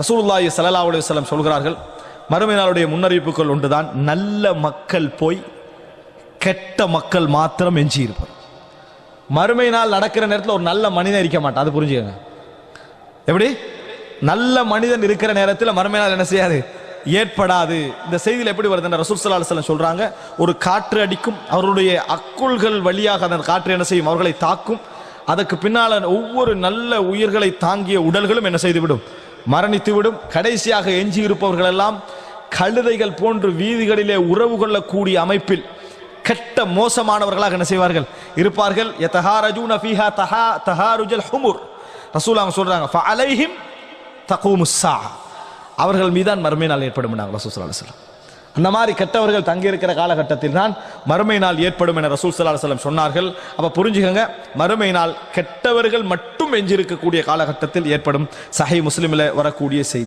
ரசூலுல்லாஹி ஸல்லல்லாஹு அலைஹி வஸல்லம் சொல்கிறார்கள் மறுமை நாளுடைய முன்னறிவிப்புகள் ஒன்றுதான். நல்ல மக்கள் போய் கெட்ட மக்கள் மாத்திரம் எஞ்சி இருப்பார். மறுமை நாள் நடக்கிற நேரத்தில் ஒரு நல்ல மனிதன் இருக்க மாட்டான். அது புரிஞ்சுக்கங்க. எப்படி? நல்ல மனிதன் இருக்கிற நேரத்தில் மறுமை நாள் என்ன செய்யாது? ஏற்படாது. இந்த செய்தியில் எப்படி வருதுன்னு ரசூல் சல்லா அலைஹி சொல்கிறாங்க சொல்றாங்க. ஒரு காற்று அடிக்கும் அவர்களுடைய அக்குள்கள் வழியாக அந்த காற்று என்ன செய்யும்? அவர்களை தாக்கும். அதற்கு பின்னால ஒவ்வொரு நல்ல உயிர்களை தாங்கிய உடல்களும் என்ன செய்துவிடும்? மரணித்துவிடும். கடைசியாக எஞ்சியிருப்பவர்கள் எல்லாம் கழுதைகள் போன்று வீதிகளிலே உறவு கொள்ளக்கூடிய அமைப்பில் கெட்ட மோசமானவர்களாக என்ன செய்வார்கள்? இருப்பார்கள். யதஹாரஜூன ஃபீஹா தஹா தஹாருஜல் ஹுமுர். ரசூலாங்க சொல்றாங்க ஃபஅலைஹிம் தகூமுஸ்ஸா அவர்கள் மீதான் மறுமை நாள் ஏற்படும் ரசூல் ஸல்லல்லாஹு அலைஹி அந்த மாதிரி கெட்டவர்கள் தங்கியிருக்கிற காலகட்டத்தில் தான் மறுமை நாள் ஏற்படும் என ரசூல் ஸல்லல்லாஹு அலைஹி சொன்னார்கள். அப்போ புரிஞ்சுக்கங்க மறுமை நாள் கெட்டவர்கள் மட்டும் எஞ்சிருக்கக்கூடிய காலகட்டத்தில் ஏற்படும் சஹை முஸ்லிமில் வரக்கூடிய செய்தி.